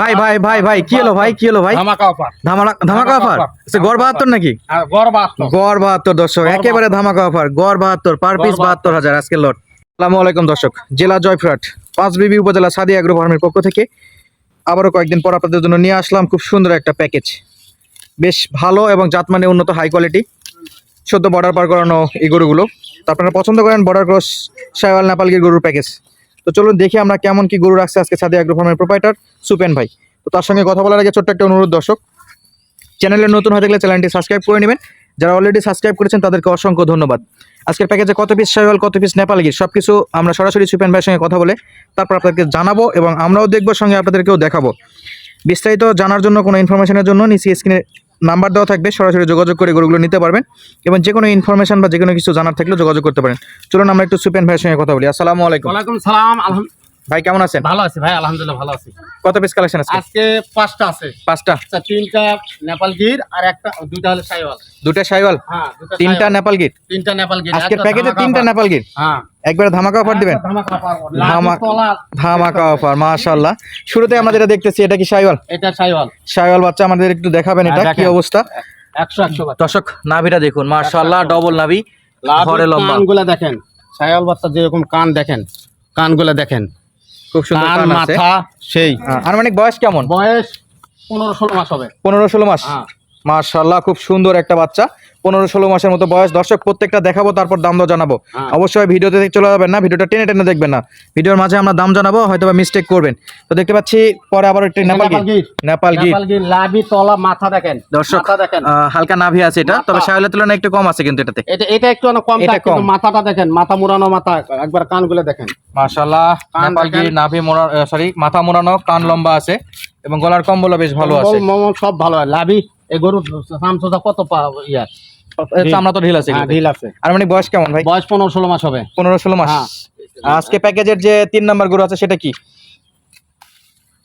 ভাই ভাই ভাই ভাই কি হলো ভাই কি হলো ভাই? ধামাকা অফার ধামাকা ধামাকা অফার আচ্ছা, গড় বাহাত্তর নাকি? গড় বাহাত্তর। দর্শক একেবারে ধামাকা অফার গড় বাহাত্তর পার পিস বাহাত্তর হাজার আজকের লট আসসালামু আলাইকুম দর্শক। জেলা জয়ফ্রাট পাঁচ বিবি উপজেলা সাদি আগ্রো ফার্মের পক্ষ থেকে আবারও কয়েকদিন পর আপনাদের জন্য নিয়ে আসলাম খুব সুন্দর একটা প্যাকেজ বেশ ভালো এবং জাতমানে উন্নত হাই কোয়ালিটি সদ্য বর্ডার পার করানো এই গরুগুলো। তো আপনারা পছন্দ করেন বর্ডার ক্রস শাইওয়াল নেপালগির গরুর প্যাকেজ তো চলুন দেখি আমরা কেমন কি গরু রাখছে আজকে সাদি আগ্রো ফার্মের প্রোপাইটার সুপেন ভাই। তো তার সঙ্গে কথা বলার আগে ছোট্ট একটা অনুরোধ, দর্শক। চ্যানেলে নতুন হয়ে থাকলে চ্যানেলটি সাবস্ক্রাইব করে নেবেন। যারা অলরেডি সাবস্ক্রাইব করেছেন, তাদেরকে অসংখ্য ধন্যবাদ। আজকের প্যাকেজে কত পিস শাইওয়াল কত পিস নেপালগির সব কিছু আমরা সরাসরি সুপেন ভাইয়ের সঙ্গে কথা বলে তারপর আপনাদেরকে জানাব এবং আমরাও দেখব, সঙ্গে আপনাদেরকেও দেখাবো। বিস্তারিত জানার জন্য, কোনো ইনফরমেশনের জন্য নিচে স্ক্রিনে নাম্বার দেওয়া থাকবে, সরাসরি যোগাযোগ করে গরুগুলো নিতে পারবেন এবং যে কোনো ইনফরমেশন বা যে কোনো কিছু জানার থাকলে যোগাযোগ করতে পারেন। চলুন আমরা একটু সুপেন ভাইয়ের সঙ্গে কথা বলি। আসসালামু আলাইকুম। ওয়ালাইকুম সালাম, আলহাম- ভাই কেমন আছেন? ভালো আছি ভাই আলহামদুলিল্লাহ ভালো আছি। কত পিস কালেকশন আছে আজকে পাঁচটা আছে। পাঁচটা? আচ্ছা তিনটা নেপাল গির আর একটা দুইটা হলো সাইওয়াল। দুটা শাইওয়াল হ্যাঁ তিনটা নেপাল গিট তিনটা নেপাল গির একটা প্যাকেজে তিনটা নেপাল গিট হ্যাঁ। একবারে ধামাকা অফার দিবেন? ধামাকা অফার মাশাআল্লাহ। শুরুতে আমরা যেটা দেখতেছি এটা কি শাইওয়াল এটা সাইওয়াল। শাইওয়াল বাচ্চা আমাদের একটু দেখাবেন এটা হ্যাঁ, কি অবস্থা? একশো একশো বাচ্চা। দর্শক নাভিটা দেখুন মাশাআল্লাহ ডবল নাভি ঘরে লম্বা। কানগুলা দেখেন সাইওয়াল বাচ্চা যেরকম কান দেখেন কানগুলা দেখেন। খুব সুন্দর কান মাথা সেই। হ্যাঁ, আনুমানিক বয়স কেমন? বয়স পনেরো ষোলো মাস হবে। পনেরো ষোলো মাস। মাসাল্লাহ মাশাআল্লাহ খুব সুন্দর একটা বাচ্চা। পনেরো ষোলো মাসের মতো বয়স। দর্শক প্রত্যেকটা দেখাবো তারপর দাম দর জানাব। হ্যাঁ। অবশ্যই ভিডিওতে চলে যাবেন না ভিডিওটা টেনে টেনে দেখবেন না। ভিডিওর মাঝে আমরা দাম জানাব হয়তো বা মিস্টেক করবেন। তো দেখতে পাচ্ছি পরে আবার একটি নেপাল নেপাল গির। নেপাল গির লাভি তলা মাথা দেখেন। দর্শক হালকা নাভি আছে এটা তবে। শাইওয়ালের তুলনায় একটু কম আছে কিন্তু এটাতে। এটা এটা একটু অনেক কম থাকে কিন্তু মাথাটা দেখেন মাথা মুড়ানো মাথা একবার কানগুলো দেখেন। মাশাআল্লাহ নেপাল গির। নাভি মোড়া সরি মাথা মোড়ানো কান লম্বা আছে এবং গলার কম্বলও বেশ ভালো আছে। কম্বল সব ভালো হয়। লাভি এই কত পা ইয়া? চামড়া তো ঢিল আছে হ্যাঁ, ঢিল আছে। আর মানে বয়স কেমন ভাই? বয়স পনেরো ষোলো মাস হবে। পনেরো ষোলো মাস। হ্যাঁ। আজকে প্যাকেজের যে তিন নাম্বার গরু আছে সেটা কি?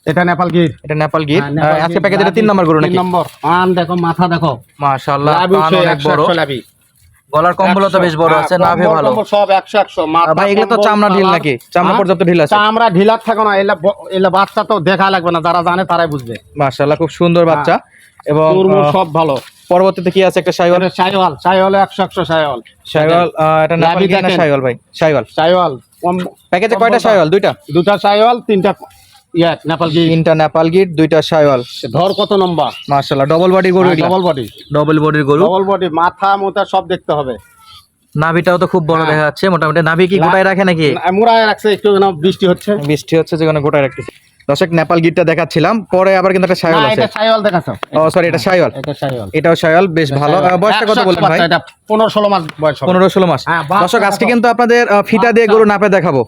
এটা নেপাল গির। এটা নেপাল গির। হ্যাঁ, আজকে প্যাকেজের তিন নাম্বার গরু নাকি? নম্বর। দেখো মাথা দেখো। মাশাআল্লাহ কান অনেক বড়। গলার কম্বলও তো বেশ বড় আছে নাভি কম্বল ভালো। সব একশো একশো। মাথা ভাই এগুলো তো চামড়া ঢিল নাকি? চামড়া? পর্যাপ্ত ঢিল আছে। চামড়া ঢিলার থাকো না এলা এলা বাচ্চা তো দেখা লাগবে না যারা জানে তারাই বুঝবে। মাশাআল্লাহ খুব সুন্দর বাচ্চা। এবং সব ভালো। পরবর্তীতে কি আছে একটা শাইওয়াল এটা সাইওয়াল সাইওয়াল একশো একশো সাইওয়াল। শাইওয়াল এটা নেপাল লাভি না। শাইওয়াল ভাই? শাইওয়াল সাইওয়াল প্যাকেজে কয়টা শাইওয়াল দুইটা? দুটা সাইওয়াল তিনটা ইয়া নেপাল গির তিনটা নেপাল গির দুইটা শাইওয়াল ধর কত নম্বর? মাশাআল্লাহ ডবল বডি গরু ডবল বডি ডবল বডির গরু। ডবল বডি মাথা মোটা সব দেখতে হবে। নাভিটাও তো খুব বড় হ্যাঁ। দেখা যাচ্ছে। মোটামুটি নাভি কি গোটায় রাখে নাকি? মুড়ায় রাখছে একটু বৃষ্টি হচ্ছে। বৃষ্টি হচ্ছে যেখানে গোটায় রাখতেছে। দর্শক নেপাল গিরটা দেখাচ্ছিলাম পরে আবার কিন্তু একটা শাইওয়াল না, আছে। এটা সাইওয়াল দেখাছো ও সরি এটা শাইওয়াল এটা সাইওয়াল এটাও শাইওয়াল বেশ ভালো। বয়সটা কত বললেন ভাই? এটা পনেরো ষোলো মাস বয়স হবে। পনেরো ষোলো মাস। হ্যাঁ, দর্শক আজকে কিন্তু আপনাদের ফিতা দিয়ে গরু নাপে দেখাবো।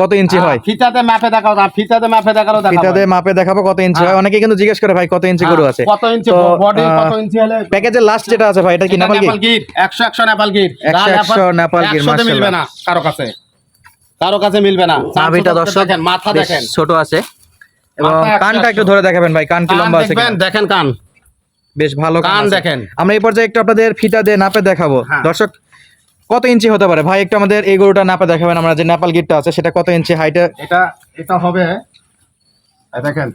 কত ইঞ্চি হয়? ফিতাতে মাপে দেখাও না ফিতাতে মাপে দেখাও দেখাও ফিতা দিয়ে মাপে দেখাবো কত ইঞ্চি হয়। অনেকে কিন্তু জিজ্ঞেস করে ভাই কত ইঞ্চি গরু আছে? কত ইঞ্চি বডি কত ইঞ্চি হলে প্যাকেজের লাস্ট যেটা আছে ভাই এটা কি নেপাল গির গির একশো একশো নেপাল গির 100 100 নেপাল গির, একশোতে মিলবে না কারও কাছে। কারও কাছে মিলবে না। নাভিটা দর্শক দেখেন মাথা দেখেন। ছোট আছে। এবং কানটা একটু ধরে দেখাবেন ভাই কান কি লম্বা আছে দেখেন কান। বেশ ভালো কান দেখেন। আমরা এই পর্যায়ে একটু আপনাদের ফিতা দিয়ে নাপে দেখাবো। হ্যাঁ। দর্শক কত ইঞ্চি হতে পারে? ভাই একটু আমাদের এই গরুটা নাপে দেখাবেন আমরা যে নেপাল গিটটা আছে সেটা কত ইঞ্চি হাইটে? এটা এটা হবে দেখেন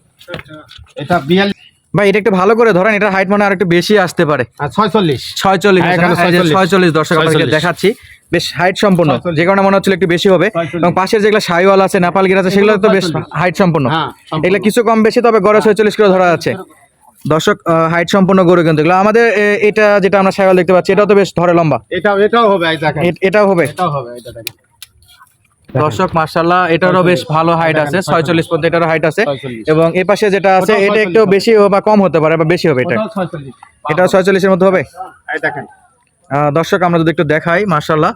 এটা বিয়াল্লিশ ভাই এটা একটু ভালো করে ধরেন এটা হাইট মানে আর একটু বেশি আসতে পারে। ছয়চল্লিশ। ছয়চল্লিশ হ্যাঁ, 46 ছয়চল্লিশ। দর্শক আপনাদেরকে 46 দেখাচ্ছি। বেশ হাইট সম্পূর্ণ। যে কারণে মনে হচ্ছিল একটু বেশি হবে। এবং পাশের যেগুলো সাইওয়াল আছে নেপাল গির আছে সেগুলো তো বেশ হাইট সম্পূর্ণ। হ্যাঁ, এগুলো কিছু কম বেশি তবে গড়ে ছয়চল্লিশ কিলো ধরা আছে। দর্শক হাইট সম্পূর্ণ গরু কিন্তু এগুলো। আমাদের এটা যেটা আমরা সাইওয়াল দেখতে পাচ্ছি এটাও তো বেশ ধরে লম্বা। এটাও এটাও হবে এটাও হবে। এটাও হবে দর্শক মার্শাল্লাহ এটারও বেশ ভালো হাইট আছে ছয়চল্লিশ পর্যন্ত এটারও হাইট আছে। এবং এই পাশে যেটা আছে এটা একটু বেশি বা কম হতে পারে বা বেশি হবে এটা। এটা ছয়চল্লিশের মধ্যে হবে? দেখেন। দর্শক আমরা যদি একটু দেখাই মার্শাল্লাহ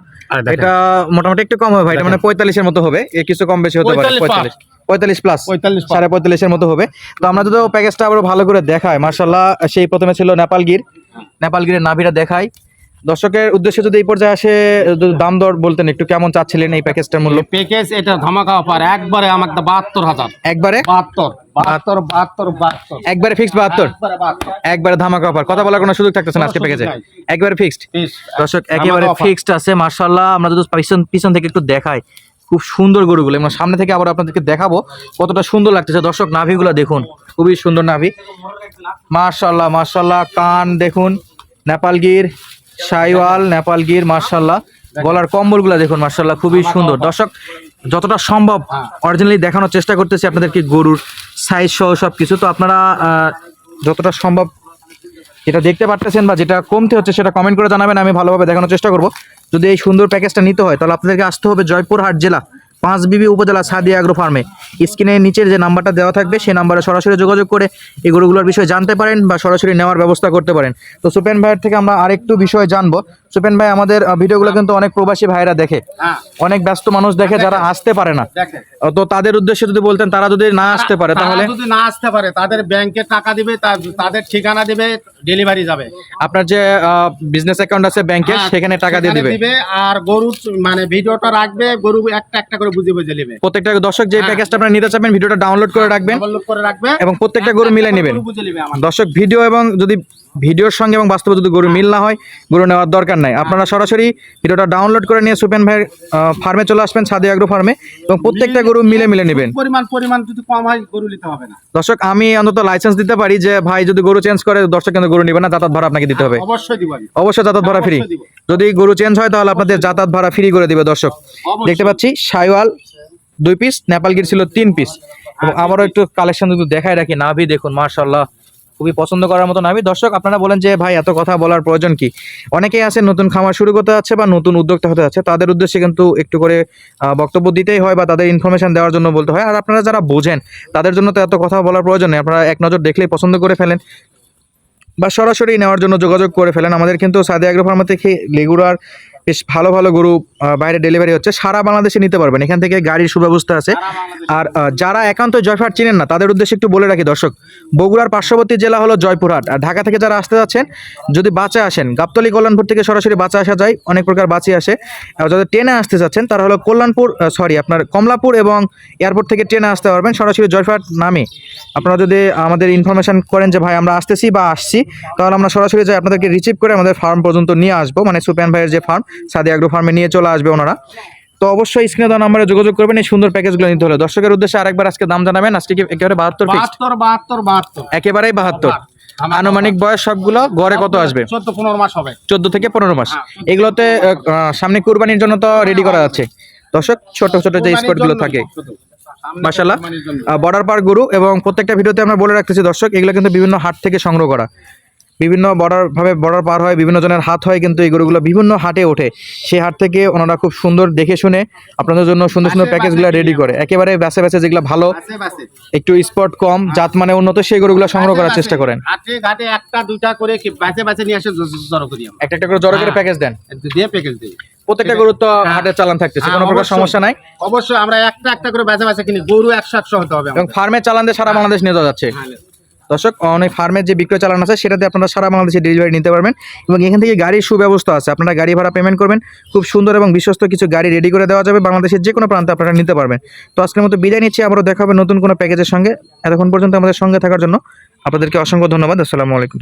এটা মোটামুটি একটু কম হবে ভাই এটা মানে পঁয়তাল্লিশের মতো হবে এর কিছু কম বেশি হতে পারে পঁয়তাল্লিশ পঁয়তাল্লিশ। Plus 45 plus। সাড়ে পঁয়তাল্লিশের মতো হবে। তো আমরা যদি প্যাকেজটা আবার ভালো করে দেখাই মার্শাল্লাহ সেই প্রথমে ছিল নেপালগির নেপালগিরের নাভিটা দেখাই। দর্শকের উদ্দেশ্যে যদি এই পর্যায়ে আসে দাম দর বলতেন একটু কেমন চাচ্ছিলেন এই প্যাকেজটার মূল্য? প্যাকেজ এটা ধামাকা অফার একবারে আমাকে বাহাত্তর হাজার। একবারে? বাহাত্তর বাহাত্তর বাহাত্তর বাহাত্তর। একবারে ফিক্সড বাহাত্তর? একবারে বাহাত্তর। ধামাকা অফার কথা বলার কোনো সুযোগ থাকতেছে না আজকে প্যাকেজে একবারে ফিক্সড দর্শক একেবারে ফিক্সড আছে মার্শাল্লাহ আমরা যদি পিছন পিছন থেকে একটু দেখাই খুব সুন্দর গরুগুলো। এবং সামনে থেকে আবার আপনাদেরকে দেখাবো কতটা সুন্দর লাগতেছে। দর্শক নাভিগুলো দেখুন খুবই সুন্দর নাভি। মার্শাল্লাহ মার্শাল্লাহ কান দেখুন নেপালগির। সাইওয়াল নেপাল গির মার্শাল্লাহ গলার কম্বলগুলো দেখুন মার্শাল্লাহ খুবই সুন্দর। দর্শক, যতটা সম্ভব অরিজিনালি দেখানোর চেষ্টা করতেছি আপনাদেরকে গরুর সাইজ সহ সব কিছু তো আপনারা যতটা সম্ভব যেটা দেখতে পারতেছেন বা যেটা কমতে হচ্ছে সেটা কমেন্ট করে জানাবেন, আমি ভালোভাবে দেখানোর চেষ্টা করব। যদি এই সুন্দর প্যাকেজটা নিতে হয়, তাহলে আপনাদেরকে আসতে হবে জয়পুরহাট জেলা। পাঁচ বিবি উপজেলা সাদিয়া আগ্রো ফার্মে স্ক্রিনের নিচের যে নাম্বারটা দেওয়া থাকবে, সেই নাম্বারে সরাসরি যোগাযোগ করে এই গরুগুলোর বিষয়ে জানতে পারেন বা সরাসরি নেওয়ার ব্যবস্থা করতে পারেন। তো সুপেন ভাইয়ের থেকে আমরা আরেকটু বিষয় জানব। সুপেন ভাই আমাদের ভিডিওগুলো কিন্তু অনেক প্রবাসী ভাইরা দেখে। হ্যাঁ। অনেক ব্যস্ত মানুষ দেখে যারা আসতে পারে না। তো তাদের উদ্দেশ্যে যদি বলতেন তারা যদি না আসতে পারে তাহলে? যদি না আসতে পারে তাদের ব্যাংকে টাকা দিবে তাদের ঠিকানা দিবে ডেলিভারি যাবে। আপনার যে বিজনেস অ্যাকাউন্ট আছে ব্যাংকে হ্যাঁ, সেখানে টাকা দিয়ে দিবে। আর গরু মানে ভিডিওটা রাখবে গরু একটা একটা করে বুঝে বুঝে নেবে। প্রত্যেকটা দর্শক যে হ্যাঁ। প্যাকেজটা আপনারা নিতে চাবেন ভিডিওটা ডাউনলোড করে রাখবেন। ডাবল করে রাখবে। এবং প্রত্যেকটা গরু মিলে নেবেন। দর্শক ভিডিও এবং যদি ভিডিওর সঙ্গে এবং বাস্তবে যদি গরু মিল না হয় গরু নেওয়ার দরকার নাই। আপনারা সরাসরি ভিডিওটা ডাউনলোড করে নিয়ে সুপেন ভাইয়ের ফার্মে চলে আসবেন সাদি আগ্রো ফার্মে এবং প্রত্যেকটা গরু মিলে মিলে নেবেন। পরিমাণ পরিমাণ যদি কম হয় গরু নিতে হবে না। দর্শক আমি অন্তত লাইসেন্স দিতে পারি যে ভাই যদি গরু চেঞ্জ করে দর্শক কিন্তু গরু নিবে না যাতায়াত ভাড়া আপনাকে দিতে হবে। অবশ্যই দিব অবশ্যই যাতায়াত ভাড়া ফ্রি যদি গরু চেঞ্জ হয় তাহলে আপনাদের যাতায়াত ভাড়া ফ্রি করে দিবে দর্শক। দেখতে পাচ্ছি সাইওয়াল দুই পিস নেপালগির ছিল তিন পিস এবং আবারও একটু কালেকশন যদি দেখায় রাখি নাভি দেখুন মার্শাল্লাহ খুবই পছন্দ করার মতো নাভি দর্শক, আপনারা বলেন যে, ভাই, এত কথা বলার প্রয়োজন কি? অনেকেই আছে, নতুন খামার শুরু করতে যাচ্ছে বা নতুন উদ্যোক্তা হতে যাচ্ছে, তাদের উদ্দেশ্যে কিন্তু একটু করে বক্তব্য দিতেই হয় বা তাদের ইনফরমেশন দেওয়ার জন্য বলতে হয়। আর আপনারা যারা বোঝেন, তাদের জন্য তো এত কথা বলার প্রয়োজন নেই। আপনারা এক নজর দেখলেই পছন্দ করে ফেলেন বা সরাসরি নেওয়ার জন্য যোগাযোগ করে ফেলেন। আমাদের কিন্তু সাদি আগ্রো ফার্মা থেকে লেগুরার বেশ ভালো ভালো গরু বাইরে ডেলিভারি হচ্ছে। সারা বাংলাদেশে নিতে পারবেন। এখান থেকে গাড়ির সুব্যবস্থা আছে। আর যারা একান্ত জয়ফাট চিনেন না তাদের উদ্দেশ্যে একটু বলে রাখি দর্শক বগুড়ার পার্শ্ববর্তী জেলা হলো জয়পুরহাট। আর ঢাকা থেকে যারা আসতে যাচ্ছেন যদি বাঁচে আসেন গাবতলি কল্যাণপুর থেকে সরাসরি বাঁচা আসা যায়। অনেক প্রকার বাঁচি আসে। আর যাদের ট্রেনে আসতে যাচ্ছেন তারা হলো কল্যাণপুর সরি আপনার কমলাপুর এবং এয়ারপোর্ট থেকে ট্রেনে আসতে পারবেন। সরাসরি জয়ফাট নামে। আপনারা যদি আমাদের ইনফরমেশন করেন যে ভাই আমরা আসতেছি বা আসছি তাহলে আমরা সরাসরি যাই আপনাদেরকে রিসিভ করে আমাদের ফার্ম পর্যন্ত নিয়ে আসব। মানে সুপেন ভাইয়ের যে ফার্ম সাদি আগ্রো ফার্মে নিয়ে চলে আসবে ওনারা। তো অবশ্যই স্ক্রিনে দেওয়া নাম্বারে যোগাযোগ করবেন এই সুন্দর প্যাকেজগুলো নিতে হলে। দর্শকের উদ্দেশ্যে আরেকবার আজকে দাম জানাবেন আজকে একেবারে বাহাত্তর বাহাত্তর বাহাত্তর বাহাত্তর। একেবারেই বাহাত্তর। আনুমানিক বয়স সবগুলো গড়ে কত আসবে? চোদ্দ পনেরো মাস হবে। চোদ্দ থেকে পনেরো মাস। হ্যাঁ। এগুলোতে সামনে কুরবানির জন্য তো রেডি করা আছে। দর্শক ছোট ছোট যে স্পটগুলো থাকে। জন্য। বর্ডার পার গরু এবং প্রত্যেকটা ভিডিওতে আমরা বলে রাখতেছি দর্শক এগুলো কিন্তু বিভিন্ন হাট থেকে সংগ্রহ করা। বিভিন্ন বর্ডার ভাবে বর্ডার পার হয় বিভিন্ন জনের হাত হয় কিন্তু এই গরুগুলো বিভিন্ন হাটে ওঠে। সেই হাট থেকে ওনারা খুব সুন্দর দেখে শুনে আপনাদের জন্য সুন্দর সুন্দর প্যাকেজগুলো রেডি করে। একেবারে ব্যাসে ব্যাসে যেগুলো ভালো। একটু স্পট কম জাত মানে উন্নত সেই গরুগুলো সংগ্রহ করার চেষ্টা করেন। হাটে ঘাটে একটা দুইটা করে নিয়ে আসে জড়ো করি একটা একটা করে জড়ো করে হ্যাঁ। প্যাকেজ দেন। দিয়ে প্যাকেজ দিই। প্রত্যেকটা গরু তো হ্যাঁ। হাটের চালান থাকতেছে হ্যাঁ, কোনো প্রকার সমস্যা নাই। অবশ্যই আমরা একটা একটা করে বাসে বাসে কিনি গরু একশো একশো হতে হবে এবং। ফার্মের চালান দিয়ে সারা বাংলাদেশ নিয়ে যাওয়া যাচ্ছে। হ্যাঁ, দর্শক, অনেক ফার্মের যে বিক্রয় চালান আছে, সেটাতে আপনারা সারা বাংলাদেশে ডেলিভারি নিতে পারবেন এবং এখান থেকে গাড়ির সুব্যবস্থা আছে। আপনারা গাড়ি ভাড়া পেমেন্ট করবেন, খুব সুন্দর এবং বিশ্বস্ত কিছু গাড়ি রেডি করে দেওয়া যাবে। বাংলাদেশের যে কোনো প্রান্তে আপনারা নিতে পারবেন। তো আজকের মতো বিদায় নিচ্ছি, আবারও দেখা হবে নতুন কোনো প্যাকেজের সঙ্গে। এতক্ষণ পর্যন্ত আমাদের সঙ্গে থাকার জন্য আপনাদেরকে অসংখ্য ধন্যবাদ। আসসালামু আলাইকুম।